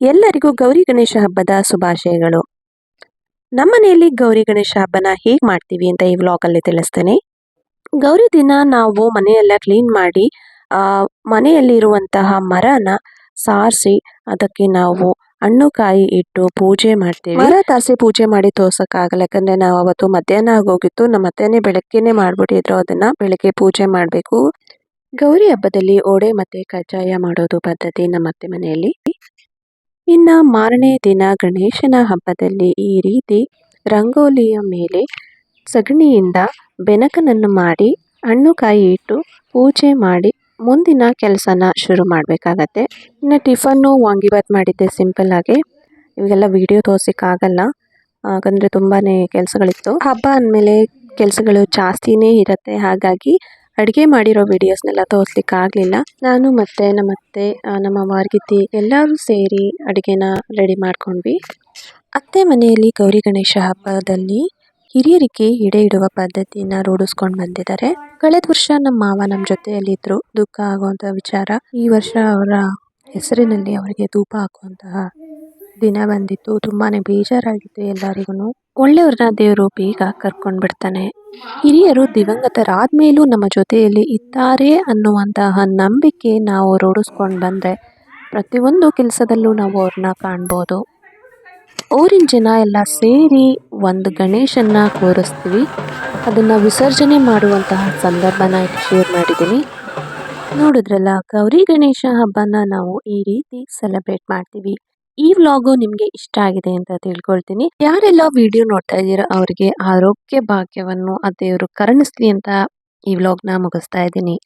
ಎಲ್ಲರಿಗೂ ಗೌರಿ ಗಣೇಶ ಹಬ್ಬದ ಶುಭಾಶಯಗಳು. ನಮ್ಮ ಮನೆಯಲ್ಲಿ ಗೌರಿ ಗಣೇಶ ಹಬ್ಬನ ಹೇಗೆ ಮಾಡ್ತೀವಿ ಅಂತ ಈ ವ್ಲಾಗಲ್ಲಿ ತಿಳಿಸ್ತೇನೆ. ಗೌರಿ ದಿನ ನಾವು ಮನೆಯೆಲ್ಲ ಕ್ಲೀನ್ ಮಾಡಿ ಮನೆಯಲ್ಲಿರುವಂತಹ ಮರನ ಸಾರಿಸಿ, ಅದಕ್ಕೆ ನಾವು ಹಣ್ಣು ಕಾಯಿ ಇಟ್ಟು ಪೂಜೆ ಮಾಡ್ತೀವಿ. ಮರ ತಾರಿಸಿ ಪೂಜೆ ಮಾಡಿ ತೋರ್ಸೋಕ್ಕಾಗಲ್ಲ, ಯಾಕಂದ್ರೆ ನಾವು ಅವತ್ತು ಮಧ್ಯಾಹ್ನ ಆಗೋಗಿತ್ತು, ನಮ್ಮ ಅತ್ತೆನೇ ಬೆಳಗ್ಗೆನೆ ಮಾಡ್ಬಿಟ್ಟಿದ್ರು ಅದನ್ನ, ಬೆಳಗ್ಗೆ ಪೂಜೆ ಮಾಡಬೇಕು. ಗೌರಿ ಹಬ್ಬದಲ್ಲಿ ಓಡೆ ಮತ್ತೆ ಕಜ್ಜಾಯ ಮಾಡೋದು ಪದ್ಧತಿ ನಮ್ಮ ಅತ್ತೆ ಮನೆಯಲ್ಲಿ. ಇನ್ನ ಮಾರನೇ ದಿನ ಗಣೇಶನ ಹಬ್ಬದಲ್ಲಿ ಈ ರೀತಿ ರಂಗೋಲಿಯ ಮೇಲೆ ಸಗಣಿಯಿಂದ ಬೆನಕನನ್ನು ಮಾಡಿ, ಹಣ್ಣು ಕಾಯಿ ಇಟ್ಟು ಪೂಜೆ ಮಾಡಿ ಮುಂದಿನ ಕೆಲಸನ ಶುರು ಮಾಡಬೇಕಾಗತ್ತೆ. ಇನ್ನು ಟಿಫನ್ನು ವಾಂಗಿಬಾತ್ ಮಾಡಿದ್ದೆ ಸಿಂಪಲ್ಲಾಗಿ ಇವಾಗೆಲ್ಲ ವಿಡಿಯೋ ತೋರ್ಸಕ್ಕಾಗಲ್ಲ. ಹಾಗಂದರೆ ತುಂಬಾ ಕೆಲಸಗಳಿತ್ತು. ಹಬ್ಬ ಅಂದಮೇಲೆ ಕೆಲಸಗಳು ಜಾಸ್ತಿನೇ ಇರುತ್ತೆ. ಹಾಗಾಗಿ ಅಡುಗೆ ಮಾಡಿರೋ ವಿಡಿಯೋಸ್ನೆಲ್ಲ ತೋರಿಸ್ಲಿಕ್ಕೆ ಆಗಲಿಲ್ಲ ನಾನು ಮತ್ತೆ ನಮ್ಮ ಅತ್ತೆ ನಮ್ಮ ಮಾರ್ಗಿತಿ ಎಲ್ಲರೂ ಸೇರಿ ಅಡುಗೆನ ರೆಡಿ ಮಾಡ್ಕೊಂಡ್ವಿ. ಅತ್ತೆ ಮನೆಯಲ್ಲಿ ಗೌರಿ ಗಣೇಶ ಹಬ್ಬದಲ್ಲಿ ಹಿರಿಯರಿಗೆ ಎಡೆ ಇಡುವ ಪದ್ಧತಿನ ರೂಢಿಸ್ಕೊಂಡು ಬಂದಿದ್ದಾರೆ. ಕಳೆದ ವರ್ಷ ನಮ್ಮ ಮಾವ ನಮ್ಮ ಜೊತೆಯಲ್ಲಿದ್ದರು ದುಃಖ ಆಗುವಂತ ವಿಚಾರ. ಈ ವರ್ಷ ಅವರ ಹೆಸರಿನಲ್ಲಿ ಅವರಿಗೆ ಧೂಪ ಹಾಕುವಂತಹ ದಿನ ಬಂದಿತ್ತು. ತುಂಬಾನೇ ಬೇಜಾರಾಗಿತ್ತು ಎಲ್ಲರಿಗೂ ಒಳ್ಳೆಯವ್ರನ್ನ ದೇವರು ಬೇಗ ಕರ್ಕೊಂಡು ಬಿಡ್ತಾನೆ ಹಿರಿಯರು ದಿವಂಗತರಾದ್ಮೇಲೂ ನಮ್ಮ ಜೊತೆಯಲ್ಲಿ ಇದ್ದಾರೆ ಅನ್ನುವಂತಹ ನಂಬಿಕೆ ನಾವು ರೂಢಿಸ್ಕೊಂಡು ಬಂದರೆ ಪ್ರತಿಯೊಂದು ಕೆಲಸದಲ್ಲೂ ನಾವು ಅವ್ರನ್ನ ಕಾಣ್ಬೋದು. ಊರಿನ ಜನ ಎಲ್ಲ ಸೇರಿ ಒಂದು ಗಣೇಶನ್ನ ಕೂರಿಸ್ತೀವಿ. ಅದನ್ನು ವಿಸರ್ಜನೆ ಮಾಡುವಂತಹ ಸಂದರ್ಭನ ಶೇರ್ ಮಾಡಿದ್ದೀನಿ. ನೋಡಿದ್ರಲ್ಲ ಗೌರಿ ಗಣೇಶ ಹಬ್ಬನ ನಾವು ಈ ರೀತಿ ಸೆಲೆಬ್ರೇಟ್ ಮಾಡ್ತೀವಿ. ಈ ವ್ಲಾಗು ನಿಮಗೆ ಇಷ್ಟ ಆಗಿದೆ ಅಂತ ತಿಳ್ಕೊಳ್ತೀನಿ. ಯಾರೆಲ್ಲ ವಿಡಿಯೋ ನೋಡ್ತಾ ಇದ್ದೀರಾ ಅವರಿಗೆ ಆರೋಗ್ಯ ಭಾಗ್ಯವನ್ನು ಆ ದೇವರು ಕರುಣಿಸ್ಲಿ ಅಂತ ಈ ವ್ಲಾಗ್ನ ಮುಗಿಸ್ತಾ ಇದ್ದೀನಿ.